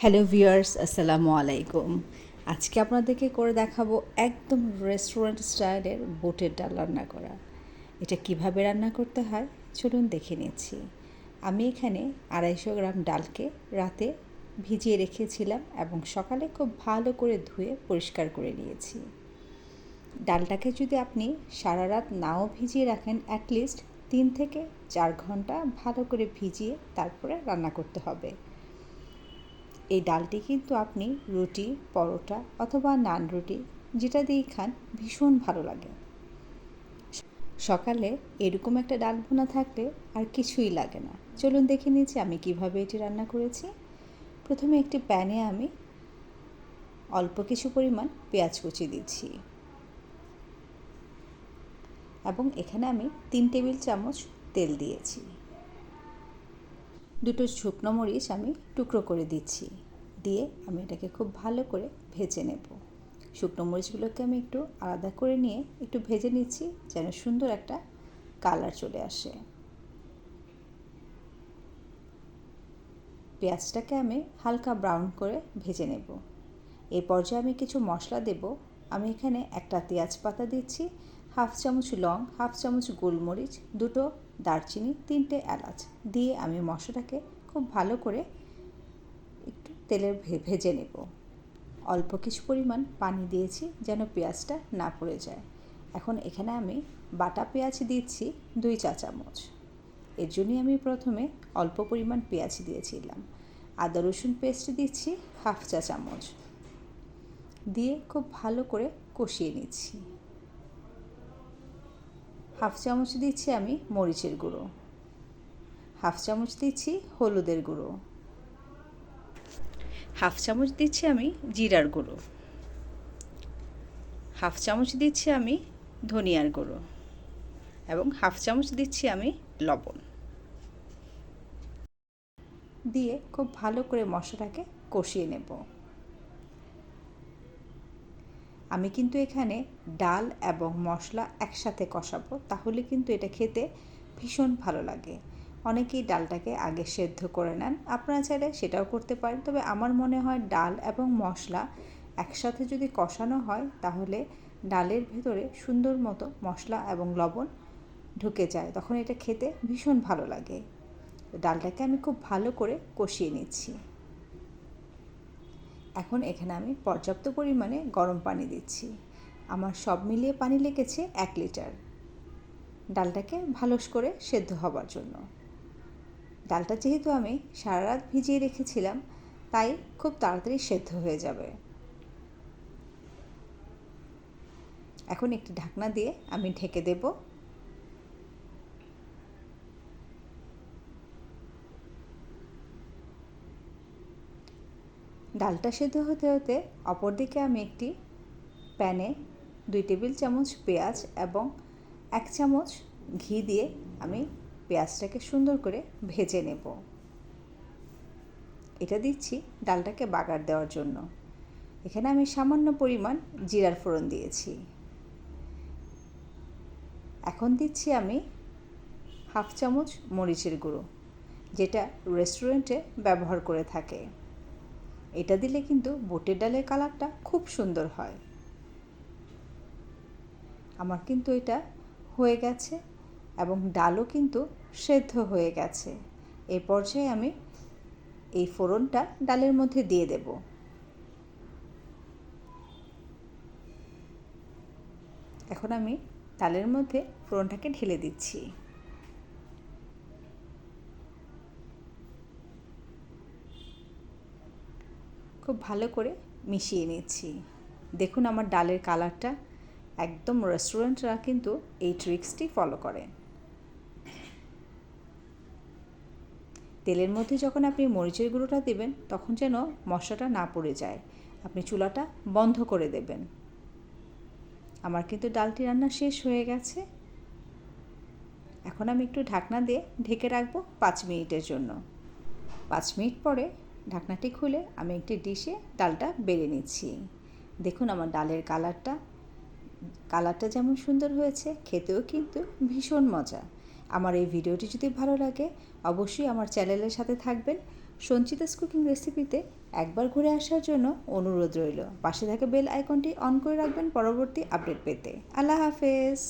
Hello viewers আসসালামু আলাইকুম আজকে আপনাদেরকে করে দেখাবো একদম রেস্টুরেন্ট স্টাইলের বোটের ডাল রান্না করা। এটা কীভাবে রান্না করতে হয় চলুন দেখে নিচ্ছি। আমি এখানে আড়াইশো গ্রাম ডালকে রাতে ভিজিয়ে রেখেছিলাম এবং সকালে খুব ভালো করে ধুয়ে পরিষ্কার করে নিয়েছি। ডালটাকে যদি আপনি সারা রাত নাও ভিজিয়ে রাখেন অ্যাটলিস্ট তিন থেকে চার ঘণ্টা ভালো করে ভিজিয়ে তারপরে রান্না করতে হবে। এই ডালটি কিন্তু আপনি রুটি, পরোটা অথবা নান রুটি যেটা দিয়েই খান ভীষণ ভালো লাগে। সকালে এরকম একটা ডাল ভুনা থাকলে আর কিছুই লাগে না। চলুন দেখে নিয়েছি আমি কীভাবে এটি রান্না করেছি। প্রথমে একটি প্যানে আমি অল্প কিছু পরিমাণ পেঁয়াজ কুচি দিচ্ছি এবং এখানে আমি তিন টেবিল চামচ তেল দিয়েছি। দুটো শুকনো মরিচ আমি টুকরো করে দিচ্ছি। দিয়ে আমি এটাকে খুব ভালো করে ভেজে নেব। শুকনো মরিচগুলোকে আমি একটু আলাদা করে নিয়ে একটু ভেজে নিচ্ছি যেন সুন্দর একটা কালার চলে আসে। পেঁয়াজটাকে আমি হালকা ব্রাউন করে ভেজে নেব। এই পর্যায়ে আমি কিছু মশলা দেব। আমি এখানে একটা তেজপাতা দিচ্ছি, হাফ চামচ লং, হাফ চামচ গোলমরিচ, দুটো দারচিনি তিনটে এলাচ দিয়ে আমি মশলাটাকে খুব ভালো করে একটু তেলের ভেজে নেব। অল্প কিছু পরিমাণ পানি দিয়েছি যেন পেঁয়াজটা না পড়ে যায়। এখন এখানে আমি বাটা পেঁয়াজ দিচ্ছি দুই চা চামচ। এর জন্যই আমি প্রথমে অল্প পরিমাণ পেঁয়াজ দিয়েছিলাম। আদা রসুন পেস্ট দিচ্ছি হাফ চা চামচ। দিয়ে খুব ভালো করে কষিয়ে নিচ্ছি। হাফ চামচ দিচ্ছি আমি মরিচের গুঁড়ো। হাফ চামচ দিচ্ছি হলুদের গুঁড়ো। হাফ চামচ দিচ্ছি আমি জিরার গুঁড়ো। হাফ চামচ দিচ্ছি আমি ধনিয়ার গুঁড়ো এবং হাফ চামচ দিচ্ছি আমি লবণ। দিয়ে খুব ভালো করে মশলাটাকে কষিয়ে নেব। আমি কিন্তু এখানে ডাল এবং মশলা একসাথে কষাবো, তাহলে কিন্তু এটা খেতে ভীষণ ভালো লাগে। অনেকেই ডালটাকে আগে সেদ্ধ করে নেন, আপনারা চাইলে সেটাও করতে পারেন। তবে আমার মনে হয় ডাল এবং মশলা একসাথে যদি কষানো হয়, তাহলে ডালের ভেতরে সুন্দর মতো মশলা এবং লবণ ঢুকে যায়, তখন এটা খেতে ভীষণ ভালো লাগে। ডালটাকে আমি খুব ভালো করে কষিয়ে নিচ্ছি। এখন এখানে আমি পর্যাপ্ত পরিমাণে গরম পানি দিচ্ছি। আমার সব মিলিয়ে পানি লেগেছে এক লিটার। ডালটাকে ভালো করে সেদ্ধ হবার জন্য। ডালটা যেহেতু আমি সারা রাত ভিজিয়ে রেখেছিলাম, তাই খুব তাড়াতাড়ি সেদ্ধ হয়ে যাবে। এখন একটি ঢাকনা দিয়ে আমি ঢেকে দেব। ডালটা সেদ্ধ হতে হতে অপরদিকে আমি একটি প্যানে দুই টেবিল চামচ পেঁয়াজ এবং এক চামচ ঘি দিয়ে আমি পেঁয়াজটাকে সুন্দর করে ভেজে নেব। এটা দিচ্ছি ডালটাকে বাগার দেওয়ার জন্য। এখানে আমি সামান্য পরিমাণ জিরার ফোড়ন দিয়েছি। এখন দিচ্ছি আমি হাফ চামচ মরিচের গুঁড়ো, যেটা রেস্টুরেন্টে ব্যবহার করে থাকে। এটা দিলে কিন্তু বোটের ডালের কালারটা খুব সুন্দর হয়। আমার কিন্তু এটা হয়ে গেছে এবং ডালও কিন্তু সেদ্ধ হয়ে গেছে। এই পর্যায়ে আমি এই ফোড়নটা ডালের মধ্যে দিয়ে দেব। এখন আমি ডালের মধ্যে ফোড়নটাকে ঢেলে দিচ্ছি। খুব ভালো করে মিশিয়ে নিচ্ছি। দেখুন আমার ডালের কালারটা একদম রেস্টুরেন্টরা কিন্তু এই ট্রিক্সটি ফলো করে তেলের মধ্যে যখন আপনি মরিচের গুঁড়োটা দেবেন, তখন যেন মশলাটা না পড়ে যায়। আপনি চুলাটা বন্ধ করে দেবেন। আমার কিন্তু ডালটি রান্না শেষ হয়ে গেছে। এখন আমি একটু ঢাকনা দিয়ে ঢেকে রাখব পাঁচ মিনিটের জন্য। পাঁচ মিনিট পরে ঢাকনাটি খুলে আমি একটি ডিশে ডালটা বেড়ে নিচ্ছি। দেখুন আমার ডালের কালারটা। কালারটা যেমন সুন্দর হয়েছে, খেতেও কিন্তু ভীষণ মজা। আমার এই ভিডিওটি যদি ভালো লাগে, অবশ্যই আমার চ্যানেলের সাথে থাকবেন। সঞ্চিতাস কুকিং রেসিপিতে একবার ঘুরে আসার জন্য অনুরোধ রইল। পাশে থাকা বেল আইকনটি অন করে রাখবেন পরবর্তী আপডেট পেতে। আল্লাহ হাফেজ।